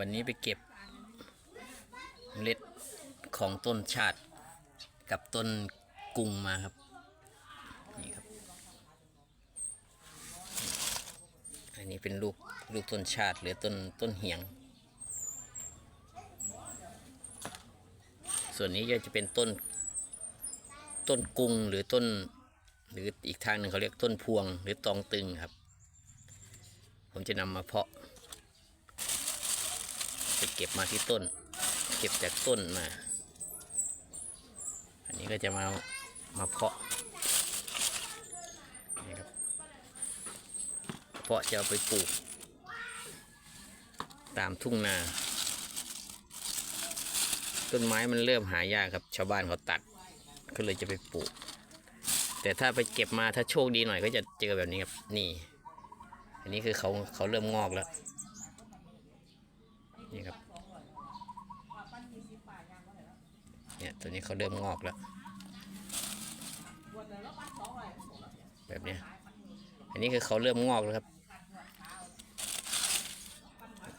วันนี้ไปเก็บเมล็ดของต้นชาติกับต้นกุ้งมาครับ นี่ครับ อันนี้เป็นลูกลูกต้นชาติหรือต้นต้นเหียง ส่วนนี้ก็จะเป็นต้นต้นกุ้งหรือต้น หรืออีกทางหนึ่งเขาเรียกต้นพวงหรือตองตึงครับ ผมจะนำมาเพาะ จะเก็บมาที่ต้น เก็บจากต้นมา อันนี้ก็จะมามาเพาะนี่ครับเพาะจะเอาไปปลูก ตามทุ่งนา ต้นไม้มันเริ่มหายากครับชาวบ้านเขาตัดก็เลยจะไปปลูก แต่ถ้าไปเก็บมาถ้าโชคดีหน่อยก็จะเจอแบบนี้ครับนี่ อันนี้คือเขาเขาเริ่มงอกแล้ว นี่ครับ เนี่ยตัวนี้เขาเริ่มงอกแล้วแบบนี้อันนี้คือเขาเริ่มงอกแล้วครับ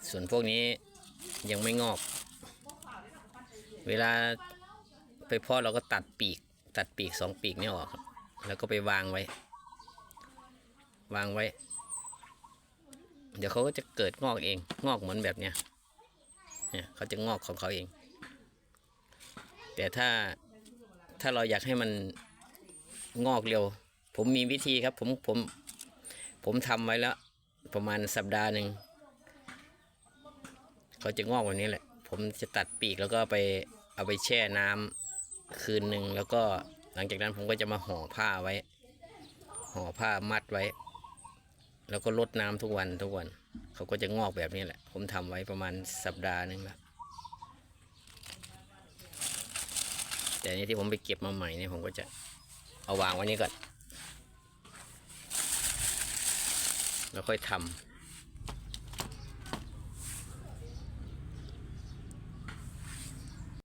ส่วนพวกนี้ยังไม่งอก เวลาไปเพาะเราก็ตัดปีก ตัดปีกสองปีกนี่ออกครับ แล้วก็ไปวางไว้ วางไว้ เดี๋ยวเขาก็จะเกิดงอกเอง งอกเหมือนแบบเนี้ยเนี่ยเขาจะงอกของเขาเอง แต่ถ้าถ้าเราอยากให้มันงอกเร็ว ผมมีวิธีครับ ผมผมผมทำไว้แล้ว ประมาณสัปดาห์หนึ่งเขาจะงอกแบบนี้แหละ ผมจะตัดปีกแล้วก็ไปเอาไปแช่น้ำคืนหนึ่งแล้วก็หลังจากนั้นผมก็จะมาห่อผ้าไว้ ห่อผ้ามัดไว้ แล้วก็ลดน้ำทุกวันทุกวัน เขาก็จะงอกแบบนี้แหละ ผมทำไว้ประมาณสัปดาห์หนึ่งแล้ว แต่นี้ที่ผมไปเก็บมาใหม่เนี่ยผมก็จะเอาวางไว้นี้ก่อน แล้วค่อยทำ